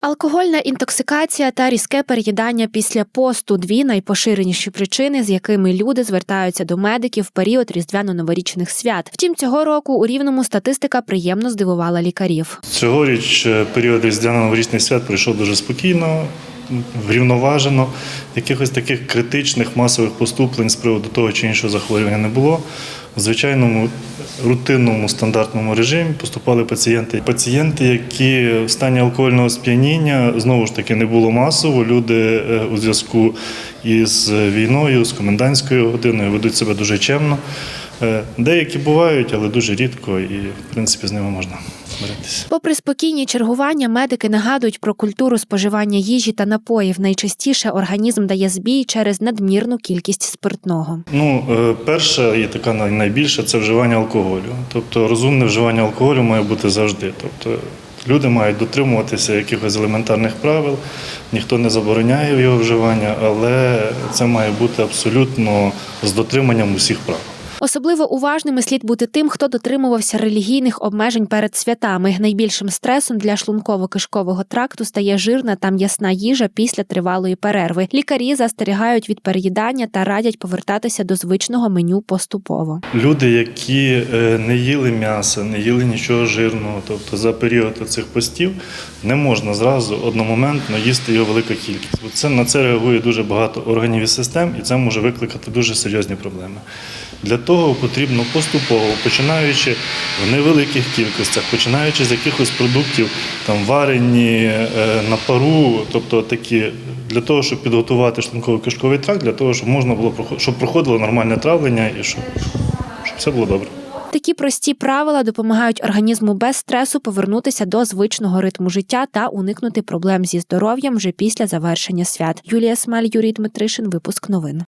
Алкогольна інтоксикація та різке переїдання після посту дві найпоширеніші причини, з якими люди звертаються до медиків в період різдвяно-новорічних свят. Втім, цього року у рівному статистика приємно здивувала лікарів. Цьогоріч е, період різдвяно-новорічних свят пройшов дуже спокійно, врівноважено. Якихось таких критичних масових поступлень з приводу того чи іншого захворювання не було. В звичайному рутинному стандартному режимі поступали пацієнти. Пацієнти, які в стані алкогольного сп'яніння знову ж таки не було масово. Люди е, у зв'язку із війною, з комендантською годиною ведуть себе дуже чемно. Е, Деякі бувають, але дуже рідко, і в принципі з ними можна боротися. Попри спокійні чергування, медики нагадують про культуру споживання їжі та напоїв. Найчастіше організм дає збій через надмірну кількість спиртного. Ну, е, перша і така найбільша це вживання алкоголю. Тобто розумне вживання алкоголю має бути завжди. Тобто люди мають дотримуватися якихось елементарних правил, ніхто не забороняє його вживання, але це має бути абсолютно з дотриманням усіх правил. Особливо уважними слід бути тим, хто дотримувався релігійних обмежень перед святами. Найбільшим стресом для шлунково-кишкового тракту стає жирна та м'ясна їжа після тривалої перерви. Лікарі застерігають від переїдання та радять повертатися до звичного меню поступово. Люди, які е, не їли м'яса, не їли нічого жирного, тобто за період цих постів не можна зразу одномоментно їсти його велика кількість. Це на це реагує дуже багато органів і систем, і це може викликати дуже серйозні проблеми. Для того потрібно поступово, починаючи в невеликих кількостях, починаючи з якихось продуктів, там варені е, на пару, тобто такі для того, щоб підготувати шлунково-кишковий тракт, для того, щоб можна було щоб проходило нормальне травлення і щоб, щоб все було добре. Такі прості правила допомагають організму без стресу повернутися до звичного ритму життя та уникнути проблем зі здоров'ям вже після завершення свят. Юлія Смаль, Юрій Дмитришин. Випуск новин.